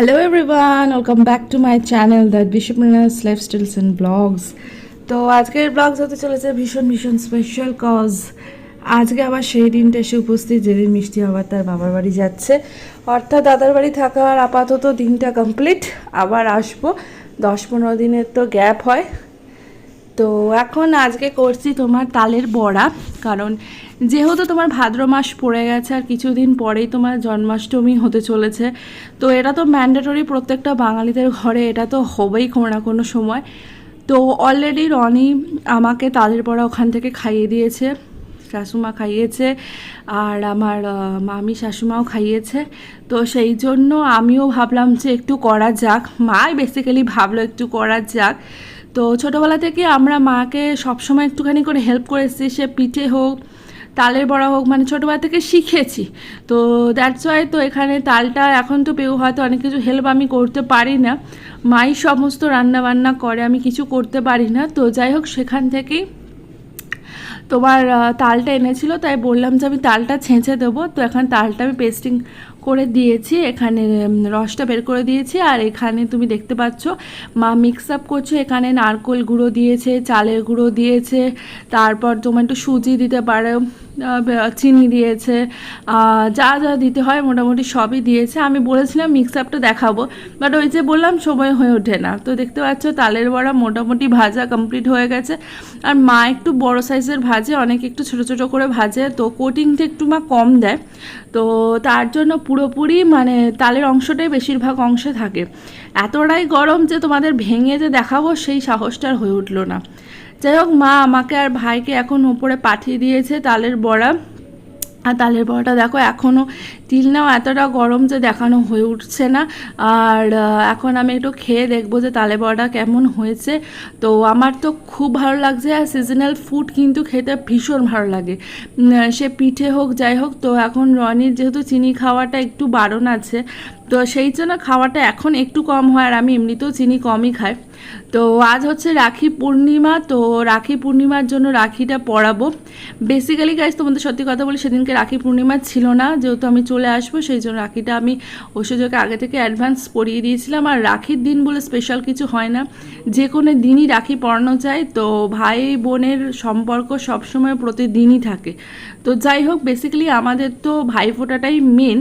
Hello everyone welcome back to my channel that বিশ্বপ্রনাস lifestyles and blogs তো আজকের blogs হতে চলেছে ভীষণ ভীষণ স্পেশাল কজ আজকে আবার সেই দিনটা এসে উপস্থিত, যেদিন মিষ্টি আবার তার বাবার বাড়ি যাচ্ছে। অর্থাৎ দাদার বাড়ি থাকার আপাতত দিনটা কমপ্লিট আবার আসব। দশ পনেরো দিনের তো গ্যাপ হয়। তো এখন আজকে করছি তোমার তালের বড়া। কারণ যেহেতু তোমার ভাদ্র মাস পড়ে গেছে আর কিছুদিন পরেই তোমার জন্মাষ্টমী হতে চলেছে, তো এটা তো ম্যান্ডেটরি প্রত্যেকটা বাঙালিদের ঘরে, এটা তো হবেই কোনো না কোনো সময়। তো অলরেডি রনি আমাকে তাদের বড়া ওখান থেকে খাইয়ে দিয়েছে, শাশুমা খাইয়েছে, আর আমার মামি, শাশুমাও খাইয়েছে। তো সেই জন্য আমিও ভাবলাম যে একটু করা যাক, মাই বেসিক্যালি ভাবলো একটু করা যাক। তো ছোটোবেলা থেকে আমরা মাকে সবসময় একটুখানি করে হেল্প করেছি, সে পিঠে হোক তালের বড়া হোক মানে ছোটোবেলা থেকে শিখেছি। তো দ্যাটস ওয়াই তো এখানে তালটা এখন তো পেউ হয়তো অনেক কিছু হেল্প আমি করতে পারি না। মাই সমস্ত রান্না বান্না করে, আমি কিছু করতে পারি না। তো যাই হোক, সেখান থেকেই তোমার তালটা এনেছিল, তাই বললাম যে আমি তালটা ছেঁচে দেবো। তো এখন তালটা আমি পেস্টিং করে দিয়েছি, এখানে রসটা বের করে দিয়েছি, আর এখানে তুমি দেখতে পাচ্ছ, মা মিক্স আপ করছে, এখানে নারকোল গুঁড়ো দিয়েছে, চালের গুঁড়ো দিয়েছে, তারপর তোমার একটু সুজি দিতে পারো চিনি দিয়েছে যা যা দিতে হয় মোটামুটি সবই দিয়েছে। আমি বলেছিলাম মিক্স আপটা দেখাবো বাট ওই যে বললাম সময় হয়ে ওঠে না। তো দেখতে পাচ্ছ, তালের বড়া মোটামুটি ভাজা কমপ্লিট হয়ে গেছে। আর মা একটু বড় সাইজের ভাজে, অনেক একটু ছোট ছোট করে ভাজে, তো কোটিংটা একটু মা কম দেয়। তো তার জন্য পুরোপুরি মানে তালের অংশটাই বেশিরভাগ অংশে থাকে। এতটাই গরম যে তোমাদের ভেঙে যে দেখাবো সেই সাহসটার হয়ে উঠল না। যাই হোক, মা আমাকে আর ভাইকে এখন ওপরে পাঠিয়ে দিয়েছে তালের বড়া। আর তালের বড়াটা দেখো এখনও তিল নাও এতটা গরম যে দেখানো হয়ে উঠছে না। আর এখন আমি একটু খেয়ে দেখব যে তালে বড়াটা কেমন হয়েছে। তো আমার তো খুব ভালো লাগছে আর সিজনাল ফুড কিন্তু খেতে ভীষণ ভালো লাগে। সে পিঠে হোক, যাই হোক, তো এখন রনির যেহেতু চিনি খাওয়াটা একটু বারণ আছে তো সেই জন্য খাওয়াটা এখন একটু কম হয় আর আমি এমনিতেও চিনি কমই খাই। তো আজ হচ্ছে রাখি পূর্ণিমা, তো রাখি পূর্ণিমার জন্য রাখিটা পরাবো। বেসিক্যালি গাইজ তোমাদের সত্যি কথা বলি, সেদিনকে রাখি পূর্ণিমা ছিল না। যেহেতু আমি চলে আসব, সেই জন্য রাখিটা আমি ঐশ্বর্যকে আগে থেকে অ্যাডভান্স পরিয়ে দিয়েছিলাম। আর রাখির দিন বলে স্পেশাল কিছু হয় না। যে কোনো দিনই রাখি পরানো যায়। তো ভাই বোনের সম্পর্ক সবসময় প্রতিদিনই থাকে। তো যাই হোক বেসিক্যালি আমাদের তো ভাইফোঁটাটাই মেন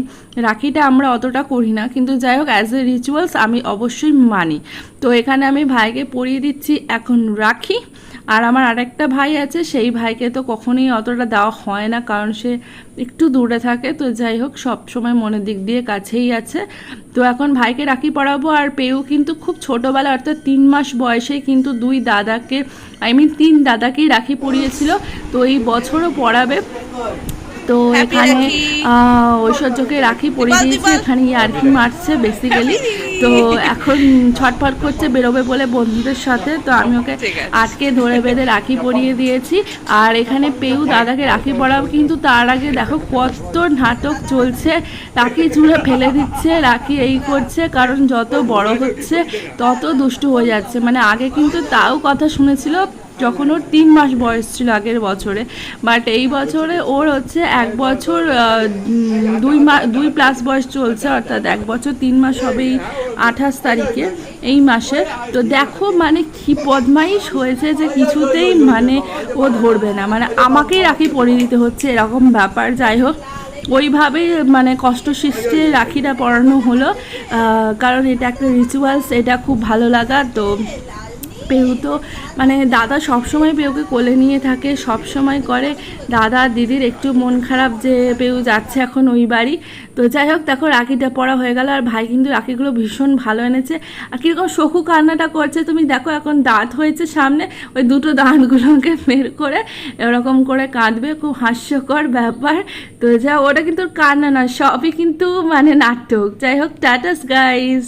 রাখিটা আমরা অতটা করি না। কিন্তু যাই হোক অ্যাজ এ রিচুয়ালস আমি অবশ্যই মানি। তো এখানে আমি ভাইকে পরিয়ে দিচ্ছি এখন রাখি। আর আমার আরেকটা ভাই আছে, সেই ভাইকে তো কখনোই অতটা দেওয়া হয় না, কারণ সে একটু দূরে থাকে। তো যাই হোক, সব সময় মনের দিক দিয়ে কাছেই আছে। তো এখন ভাইকে রাখি পড়াবো আর পেয়েও কিন্তু খুব ছোটোবেলা অর্থাৎ তিন মাস বয়সেই কিন্তু দুই দাদাকে আই মিন তিন দাদাকেই রাখি পরিয়েছিল। তো এই বছরও পরাবে। তো এখানে। ঐশ্বর্যকে রাখি পরিয়ে দিয়েছি এখানে ইয়ার্কি মারছে বেসিক্যালি তো এখন ছটফট করছে বেরোবে বলে বন্ধুদের সাথে। তো আমি ওকে আজকে ধরে বেঁধে রাখি পরিয়ে দিয়েছি। আর এখানে পেউ দাদাকে রাখি পরাবো কিন্তু তার আগে দেখো কত নাটক চলছে। রাখি চুড়ে ফেলে দিচ্ছে রাখি এই করছে কারণ যত বড় হচ্ছে তত দুষ্টু হয়ে যাচ্ছে। মানে আগে কিন্তু তাও কথা শুনেছিল যখন ওর তিন মাস বয়স ছিল আগের বছরে বাট এই বছরে ওর হচ্ছে এক বছর দুই মা, দুই প্লাস বয়স চলছে, অর্থাৎ এক বছর তিন মাস হবে এই আঠাশ তারিখে, এই মাসে। তো দেখো মানে কি বদমাইশ হয়েছে যে কিছুতেই মানে ও ধরবে না। মানে আমাকেই রাখি পরিয়ে দিতে হচ্ছে, এরকম ব্যাপার। যাই হোক, ওইভাবেই মানে কষ্ট সৃষ্টি রাখিটা পড়ানো হলো। কারণ এটা একটা রিচুয়ালস এটা খুব ভালো লাগা। তো পেউ তো মানে দাদা সবসময় পেউকে কোলে নিয়ে থাকে সব সময় করে। দাদা দিদির একটু মন খারাপ যে পেউ যাচ্ছে এখন ওই বাড়ি। তো যাই হোক, দেখো রাখিটা পড়া হয়ে গেল, আর ভাই কিন্তু রাখিগুলো ভীষণ ভালো এনেছে। আর কীরকম শখু কান্নাটা করছে, তুমি দেখো এখন দাঁত হয়েছে সামনে, ওই দুটো দাঁতগুলোকে বের করে এরকম করে কাঁদবে, খুব হাস্যকর ব্যাপার। তো যা ওটা কিন্তু কান্না না সবই কিন্তু মানে নাটক। যাই হোক টাটাস গাইস